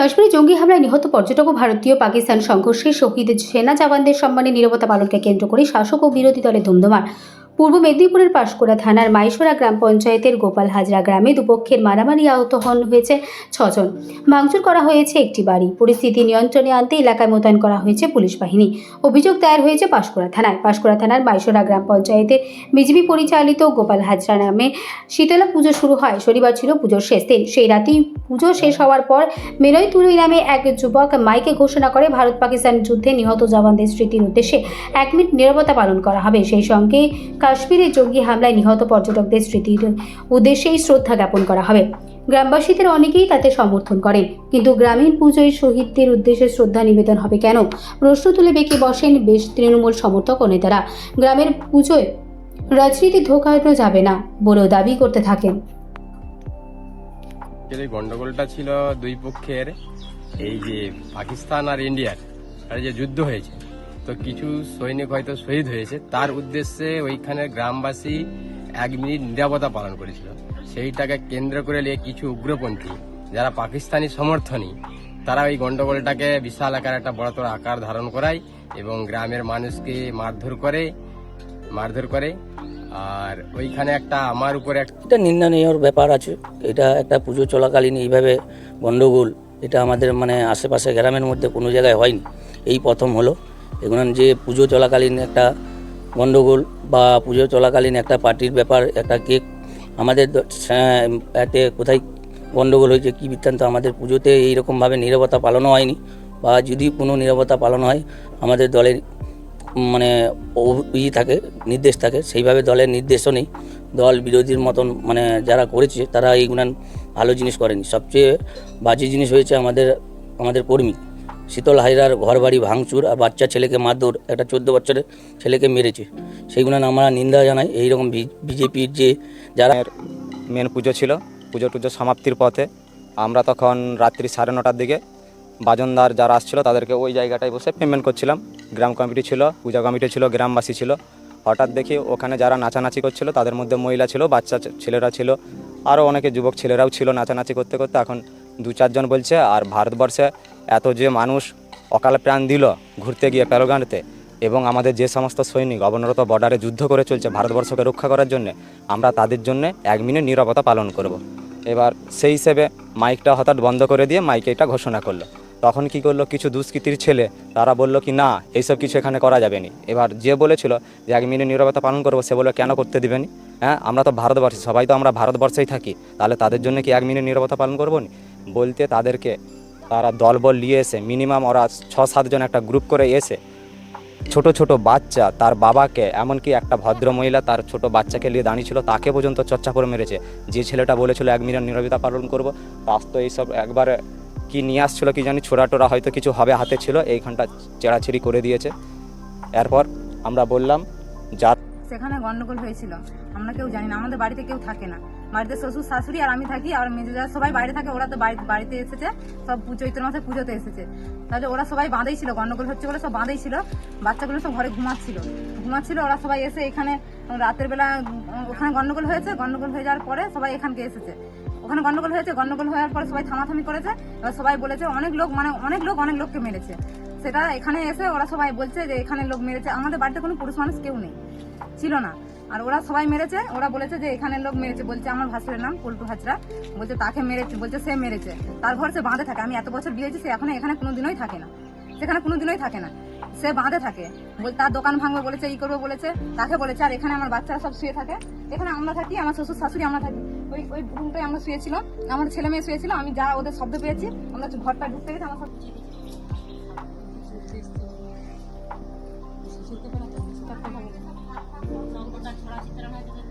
কাশ্মীরে জঙ্গি হামলায় নিহত পর্যটক ও ভারতীয় পাকিস্তান সংঘর্ষে শহীদ সেনা জওয়ানদের সম্মানে নিরবতা পালনকে কেন্দ্র করে শাসক ও বিরোধী দলের ধুমধুমার পূর্ব মেদিনীপুরের পাশকুড়া থানার মাইশোরা গ্রাম পঞ্চায়েতের গোপাল হাজরা গ্রামে দুপক্ষের মারামারি আহত হন হয়েছে ছজন। ভাঙচুর করা হয়েছে একটি বাড়ি। পরিস্থিতি নিয়ন্ত্রণে আনতে এলাকায় মোতায়েন করা হয়েছে পুলিশ বাহিনী। অভিযোগ দায়ের হয়েছে পাশকুড়া থানায়। পাশকুড়া থানার মাইশোরা গ্রাম পঞ্চায়েতের বিজেপি পরিচালিত গোপাল হাজরা নামে শীতলা পুজো শুরু হয়। শনিবার ছিল পুজোর শেষ দিন। সেই রাতেই পুজো শেষ হওয়ার পর মেনয় তুলুই নামে এক যুবক মাইকে ঘোষণা করে ভারত পাকিস্তান যুদ্ধে নিহত জওয়ানদের স্মৃতির উদ্দেশ্যে এক মিনিট নিরবতা পালন করা হবে। সেই সঙ্গে কাশ্মীরে জঙ্গি হামলায় নিহত পর্যটকদের স্মৃতির উদ্দেশ্যেই শ্রদ্ধা জ্ঞাপন করা হবে। গ্রামবাসীদের অনেকেই তাতে সমর্থন করেন, কিন্তু গ্রামীণ পুজোয় শহীদদের উদ্দেশ্যে শ্রদ্ধা নিবেদন হবে কেন? প্রশ্ন তুলে বেঁকে বসেন বেশ তৃণমূল সমর্থক ও নেতারা। গ্রামের পুজোয় রাজনীতি ঢোকানো যাবে না বলেও দাবি করতে থাকেন। গন্ডগোলটা ছিল দুই পক্ষের, এই যে পাকিস্তান আর ইন্ডিয়ার যে যুদ্ধ হয়েছে তো কিছু সৈনিক হয়তো শহীদ হয়েছে। তার উদ্দেশ্যে ওইখানে গ্রামবাসী এক মিনিট নিরাপত্তা পালন করেছিল। সেইটাকে কেন্দ্র করে নিয়ে কিছু উগ্রপন্থী, যারা পাকিস্তানি সমর্থনী, তারা ওই গন্ডগোলটাকে বিশাল আকার একটা বড়তর আকার ধারণ করায় এবং গ্রামের মানুষকে মারধর করে মারধর করে। আর ওইখানে একটা আমার উপরে একটা এটা নিন্দনীয় ব্যাপার আছে। এটা একটা পুজো চলাকালীন এইভাবে গণ্ডগোল এটা আমাদের মানে আশেপাশে গ্রামের মধ্যে কোনো জায়গায় হয়নি। এই প্রথম হলো। এগুলো যে পুজো চলাকালীন একটা গণ্ডগোল বা পুজো চলাকালীন একটা পার্টির ব্যাপার, একটা কেক, আমাদের এতে কোথায় গণ্ডগোল হয়েছে, কী বৃত্তান্ত, আমাদের পুজোতে এইরকমভাবে নিরবতা পালনও হয়নি বা যদি কোনো নিরবতা পালন হয়, আমাদের দলের মানে ই থাকে, নির্দেশ থাকে, সেইভাবে দলের নির্দেশও নেই। দল বিরোধীর মতন মানে যারা করেছে, তারা এইগুলো ভালো জিনিস করেনি। সবচেয়ে বাজে জিনিস হয়েছে আমাদের আমাদের কর্মী। শীতল হাইরার ঘর বাড়ি ভাঙচুর আর বাচ্চা ছেলেকে মারধর একটা চোদ্দ বছরের ছেলেকে মেরেছে। সেইগুলো আমরা নিন্দা জানাই। এইরকম বিজেপির যে যারা মেন পুজো ছিল পুজো টুজো সমাপ্তির পথে আমরা তখন রাত্রি সাড়ে নটার দিকে বাজনদার যারা আসছিল তাদেরকে ওই জায়গাটায় বসে পেমেন্ট করছিলাম। গ্রাম কমিটি ছিল, পূজা কমিটি ছিল, গ্রামবাসী ছিল। হঠাৎ দেখি ওখানে যারা নাচানাচি করছিল তাদের মধ্যে মহিলা ছিল, বাচ্চা ছেলেরা ছিল আরও অনেকে যুবক ছেলেরাও ছিল নাচানাচি করতে করতে। এখন দু চারজন বলছে, আর ভারতবর্ষে এত যে মানুষ অকাল প্রাণ দিল ঘুরতে গিয়ে প্যারোগানতে এবং আমাদের যে সমস্ত সৈনিক অবনরত বর্ডারে যুদ্ধ করে চলছে ভারতবর্ষকে রক্ষা করার জন্য, আমরা তাদের জন্য এক মিনিট নিরাপত্তা পালন করব। এবার সেই হিসেবে মাইকটা হঠাৎ বন্ধ করে দিয়ে মাইকে এটা ঘোষণা করল। তখন কি করল, কিছু দুষ্কৃতির ছেলে, তারা বলল কি, না, এইসব কিছু এখানে করা যাবে না। এবার যে বলেছিল যে এক মিনিট নিরাপত্তা পালন করব, সে বলে কেন করতে দিবেনি হ্যাঁ আমরা তো ভারতবর্ষে, সবাই তো আমরা ভারতবর্ষেই থাকি, তাহলে তাদের জন্য কি এক মিনিট নিরাপত্তা পালন করব নি? বলতে তাদেরকে তারা দলবল নিয়ে এসে মিনিমাম ওরা ছ সাতজন একটা গ্রুপ করে এসে ছোট ছোট বাচ্চা তার বাবাকে, এমনকি একটা ভদ্র মহিলা তার ছোট বাচ্চাকে নিয়ে দাঁড়িয়েছিল, তাকে পর্যন্ত চর্চা করে মেরেছে। যে ছেলেটা বলেছিল, এক মিনিট নিরবিতা পালন করব। তার তো এইসব একবারে কি নিয়ে আসছিল কি জানি ছোড়া টোরা হয়তো কিছু হবে হাতে ছিল, এইখানটা চেড়াছেড়ি করে দিয়েছে। এরপর আমরা বললাম, যা সেখানে গন্ডগোল হয়েছিল। আমরা কেউ জানি না, আমাদের বাড়িতে কেউ থাকে না। বাড়িতে শ্বশুর, শাশুড়ি আর আমি থাকি আর মেজে যারা সবাই বাইরে থাকে, ওরা তো বাড়ি- বাড়িতে এসেছে, সব চৈত্র মাসে পুজোতে এসেছে। তাহলে ওরা সবাই বাঁধেই ছিল, গন্ডগোল হচ্ছে বলে সব বাঁধেই ছিল, বাচ্চাগুলো সব ঘরে ঘুমাচ্ছিল। ঘুমাচ্ছিল, ওরা সবাই এসে এখানে, রাতের বেলা, ওখানে গন্ডগোল হয়েছে, গন্ডগোল হয়ে যাওয়ার পরে সবাই এখানকে এসেছে। ওখানে গন্ডগোল হয়েছে, গন্ডগোল হওয়ার পর সবাই থামাথামি করেছে, এবার সবাই বলেছে, অনেক লোক মানে অনেক লোক, অনেক লোককে মেরেছে। সেটা এখানে এসে ওরা সবাই বলছে যে, এখানে লোক মেরেছে। আমাদের বাড়িতে কোনো পুরুষ মানুষ কেউ নেই, ছিল না। আর ওরা সবাই মেরেছে ওরা বলেছে যে এখানে লোক মেরেছে বলছে আমার ভাসুরের নাম পল্টু হাজরা বলছে তাকে মেরেছে বলছে সে মেরেছে তার ঘর সে বাঁধে থাকে আমি এত বছর বিয়ে হয়েছি সে এখন এখানে কোনোদিনই থাকে না সেখানে কোনোদিনই থাকে না সে বাঁধে থাকে তার দোকান ভাঙবে বলেছে ই করবে বলেছে তাকে বলেছে আর এখানে আমার বাচ্চারা সব শুয়ে থাকে এখানে আমরা থাকি আমার শ্বশুর শাশুড়ি আমরা থাকি ওই ওই রুমটায় আমরা শুয়েছিলাম আমার ছেলে মেয়ে শুয়েছিল আমি যা ওদের শব্দ পেয়েছি আমরা ঘরটা ঢুকতে গেছি আমার সব Zaman berkat berasi terang aja.